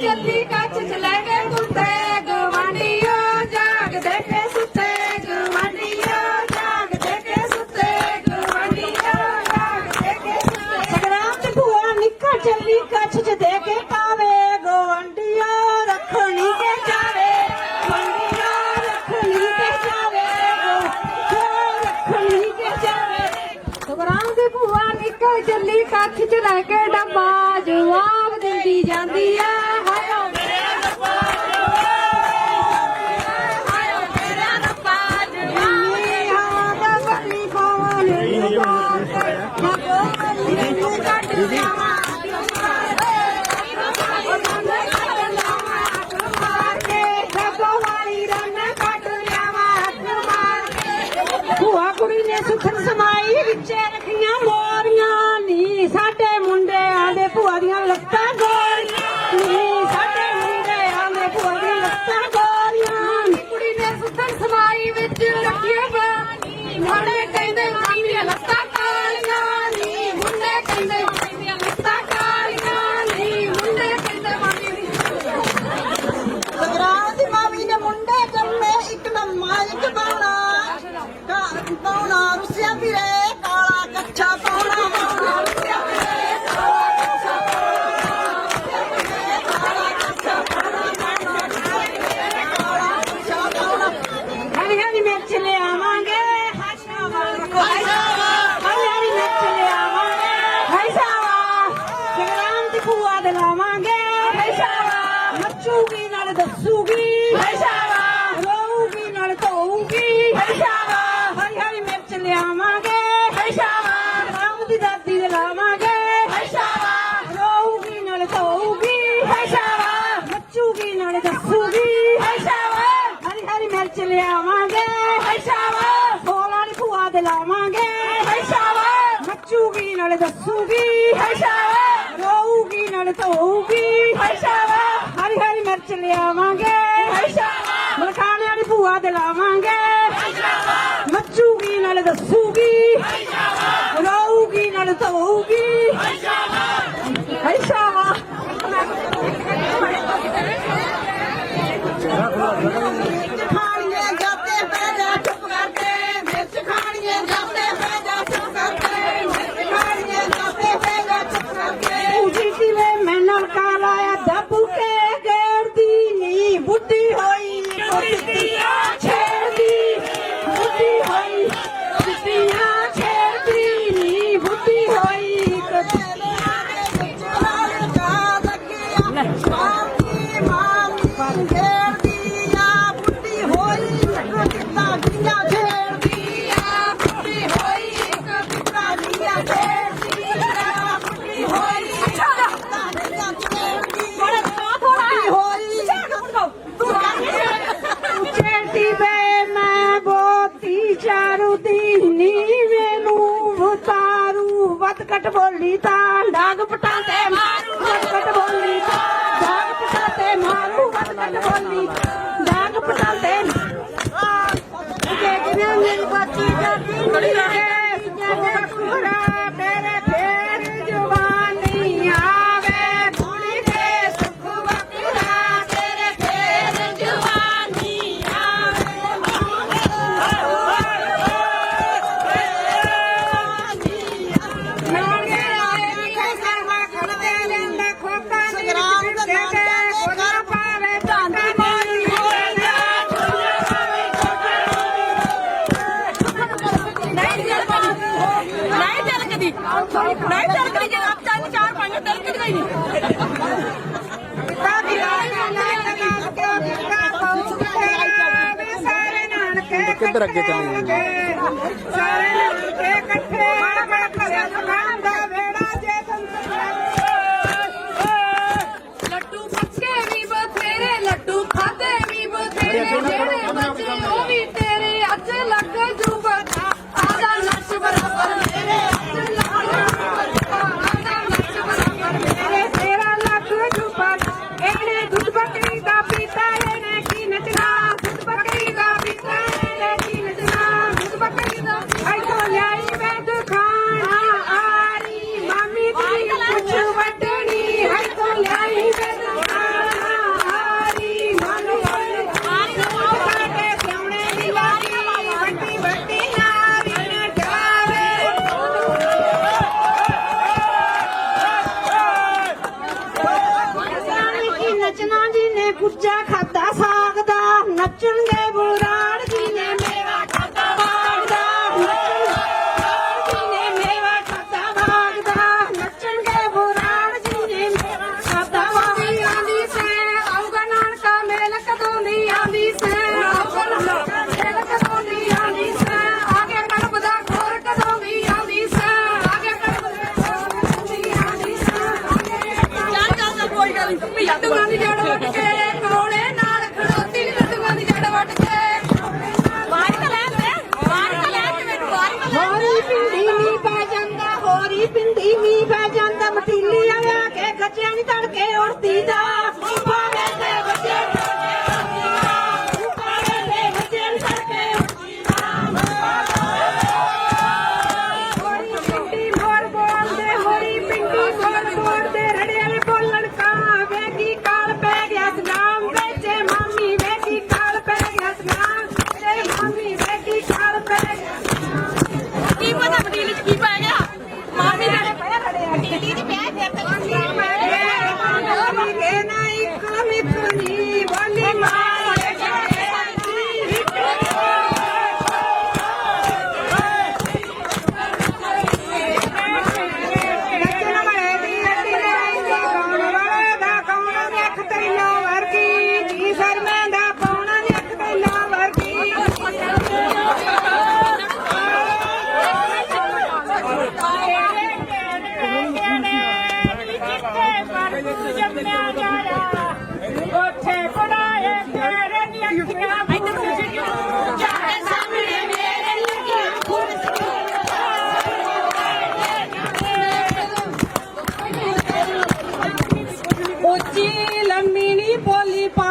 ਚੱਲੀ ਕੱਚ ਚ ਲੈ ਕੇ ਕੁੱਤੇ ਗਵਾਂਢੀਓ ਜਾਗ ਦੇ ਸੁੱਤੇ ਗਵਾਂਢੀਓ ਜਾਗ ਦੇ ਕੇ ਸੁੱਤੇ ਗਵਾਂਢੀਓ ਜਾਗ ਦੇ ਸੁੱਤੇ। ਸੰਗਰਾਮ ਚ ਭੂਆ ਨਿੱਕਾ ਚੱਲੀ ਕੱਛ ਚ ਦੇ ਕੇ ਪਾਵੇ ਗਵੰਡੀਆਂ ਰੱਖਣੀ ਕੇ ਜਾਵੇ ਗਵੰਡੀਆਂ ਰੱਖਣੀ ਕੇ ਜਾਵੇ ਗੋ ਰੱਖਣੀ ਕੇ ਜਾਵੇ। ਸੰਗਰਾਮ ਦੀ ਭੂਆ ਨਿੱਕਾ ਚੱਲੀ ਕੱਚ ਚ ਲੈ ਕੇ ਡੱਬਾ ਜਵਾਬ ਦਿੰਦੀ ਜਾਂਦੀ ਆ। ਮੈਨੂੰ ਭੂਆ ਕੁੜੀ ਨੇ ਸੁਖਨ ਸਮਾਈ ਵਿੱਚੇ ਰੱਖੀਆਂ ਮੋਰੀਆਂ ਨੀ ਸਾਡੇ ਮੁੰਡਿਆਂ ਦੇ ਭੂਆ ਦੀਆਂ ਲੱਤਾਂ ਗੋਰੀਆਂ। ਨੀ ਸਾਡੇ ਮੁੰਡੇ ਦੇ ਭੂਆ ਦੀਆਂ ਲੱਤਾਂ ਗੋਰੀਆਂ। ਕੁੜੀ ਨੇ ਸੁੱਤਰ ਸਮਾਈ ਵਿੱਚ ਰੱਖੀਆਂ ਬਾਣੀ ਮੁੰਡੇ ਕਹਿੰਦੇ ਮਾਮੀਆਂ ਲੱਤਾਂ ਕਾਲੀਆਂ ਨੀ ਮੁੰਡੇ ਕਹਿੰਦੇ ਮਾਮੀਆਂ ਲੱਤਾਂ ਕਾਲੀਆਂ ਨੀ ਮੁੰਡੇ ਕਹਿੰਦੇ ਮਾਮੀਆਂ ਸਗਰਾਹ ਦੀ ਮਾਵੀ ਨੇ ਮੁੰਡੇ ਜੰਮੇ ਇੱਕ ਨੰਮਾ ਇੱਕ ਬਾਣਾ ਕਾ ਬਾਣਾ ਰੁਸਿਆ ਫਿਰੇ ਕਾਲਾ ਕੱਛਾ ਪਾਉਣਾ ਬਾਣਾ ਰੁਸਿਆ ਫਿਰੇ ਕਾਲਾ ਕੱਛਾ ਹਰੀ ਹਰੀ ਮਿਰਚ ਲਿਆਵਾਂਗੇ ਹਾਸ਼ਾਵਾ ਹਾਸ਼ਾਵਾ ਹਰੀ ਹਰੀ ਮਿਰਚ ਲਿਆਵਾਂਗੇ ਹਾਸ਼ਾਵਾ ਸਗਰਾਮ ਦੀ ਭੂਆ ਦੇ ਲਾਵਾਂਗੇ ਹਾਸ਼ਾਵਾ ਦੱਸੂਗੀ ਹਾਸ਼ਾਵਾ ਰੋਊਗੀ ਨਾਲ ਧੋਊਗੀ। ਹਾਸ਼ਾਵਾ ਹਰੀ ਹਰੀ ਮਿਰਚ ਲਿਆਵਾਂਗੇ। ਹਾਸ਼ਾਵਾ ਰਾਮ ਦੀ ਦਾਦੀ ਦੇ ਲਾਵਾਂਗੇ। ਹਾਸ਼ਾਵਾ ਰੋਊਗੀ ਨਾਲ ਧੋਊਗੀ। ਹਾਸ਼ਾਵਾ ਮੱਚੂਗੀ ਨਾਲ ਦੱਸੂਗੀ। ਹਾਸ਼ਾਵਾ ਹਰੀ ਹਰੀ ਮਿਰਚ ਲਿਆਵਾਂਗੇ। ਹਾਸ਼ਾਵਾ ਫੋਲਾਂ ਦੀ ਭੂਆ ਦੇ ਲਾਵਾਂਗੇ। ਹਾਸ਼ਾਵਾ ਮੱਚੂਗੀ ਨਾਲ ਦੱਸੂਗੀ। ਹਾਸ਼ਾਵਾ ਰੋਊਗੀ ਨਾਲ ਧੋਊਗੀ। ਹਰੀ ਮਿਰਚ ਲਿਆਵਾਂਗੇ। ਮਲਖਾਣੇ ਵਾਲੀ ਭੂਆ ਦੇ ਲਾਵਾਂਗੇ ਹਾਸ਼ਾਵਾ ਮੱਚੂਗੀ ਨਾਲ ਦੱਸੂਗੀ? ਰੋਊਗੀ ਨਾਲ ਧੋਊਗੀ? ਹਾਸ਼ਾਵਾ ਉਤਾਰੂ ਬੋਲੀ ਤਾਂ, ਡਾਂਗ ਪਟਾਂਦੇ ਮਾਰੂ ਵੱਧ ਘਟ ਬੋਲੀ ਤਾਂ, ਡਾਂਗ ਪਟਾਂਦੇ ਮਾਰੂ ਵੱਧ ਘਟ ਬੋਲੀ ਡਾਂਗ ਪਟਾਂਦੇ ਕਿ ਕਿਵੇਂ ਮੇਰੀ ਬਾਤੀ ਜਾਂਦੀ ਕਿੱਧਰ ਅੱਗੇ ਚੱਲੀ ਸਾਰੇ ਇਕੱਠੇ Kochi, Lamini, Polipa.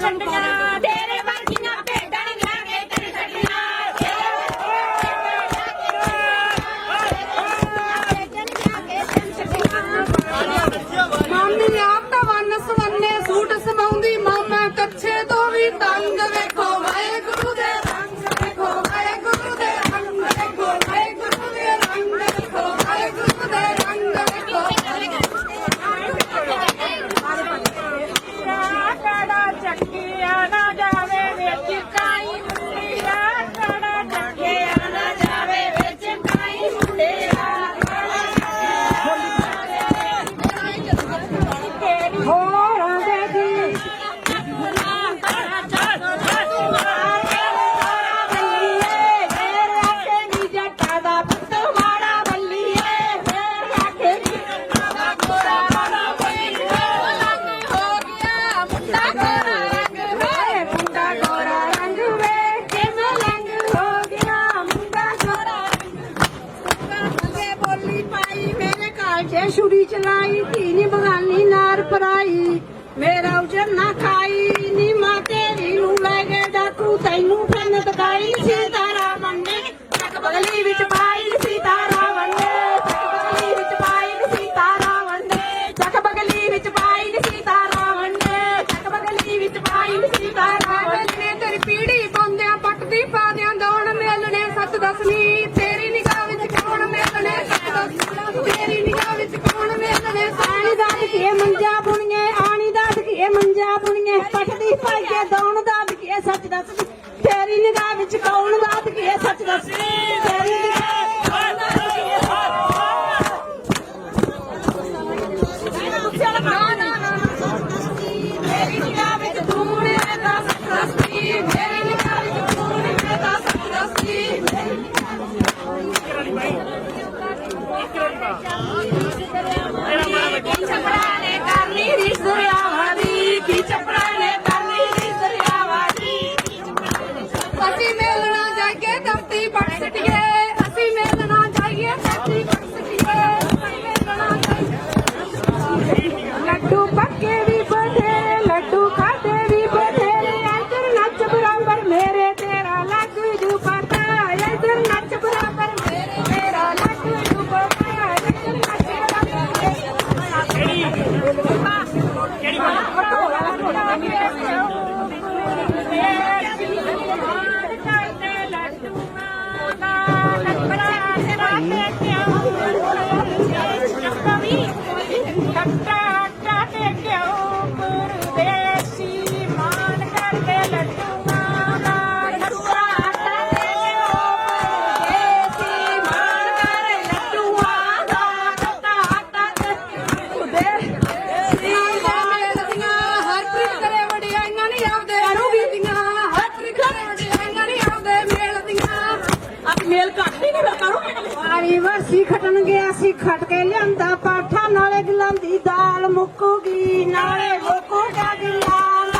真的假 ਸਕਦਾ ਸੀ ਤੇਰੀ ਨਿਗਾਹ ਵਿੱਚ ਕੌਣ ਮਿਲਣੇ ਸਕਦਾ ਸੀ ਤੇਰੀ ਨਿਗਾਹ ਵਿੱਚ ਕੌਣ ਮਿਲਣੇ ਆਣੀ ਦਾ ਧੀਏ ਮੰਜਾ ਬੁਣੀਏ, ਆਣੀ ਦਾ ਧੀਏ ਮੰਜਾ ਬੁਣੀਏ ਪਟਦੀ ਪਾਈ ਕੇ ਦੌਣ ਦਾ ਧੀਏ ਸੱਚ ਦੱਸਦੀ ਤੇਰੀ ਨਿਗਾਹ ਵਿੱਚ ਕੌਣ ਦਾ ਧੀਏ ਸੱਚ ਦੱਸਦੀ ਵਾਰੀ ਵਰਸੀ ਖਟਣ ਗਿਆ ਸੀ, ਖਟ ਕੇ ਲਿਆਂਦਾ ਪਾਠਾ, ਨਾਲੇ ਗਿਲਾਂ ਦੀ ਦਾਲ ਮੁੱਕੂਗੀ, ਨਾਲੇ ਮੁੱਕੂਗਾ ਗਿਲਾਂ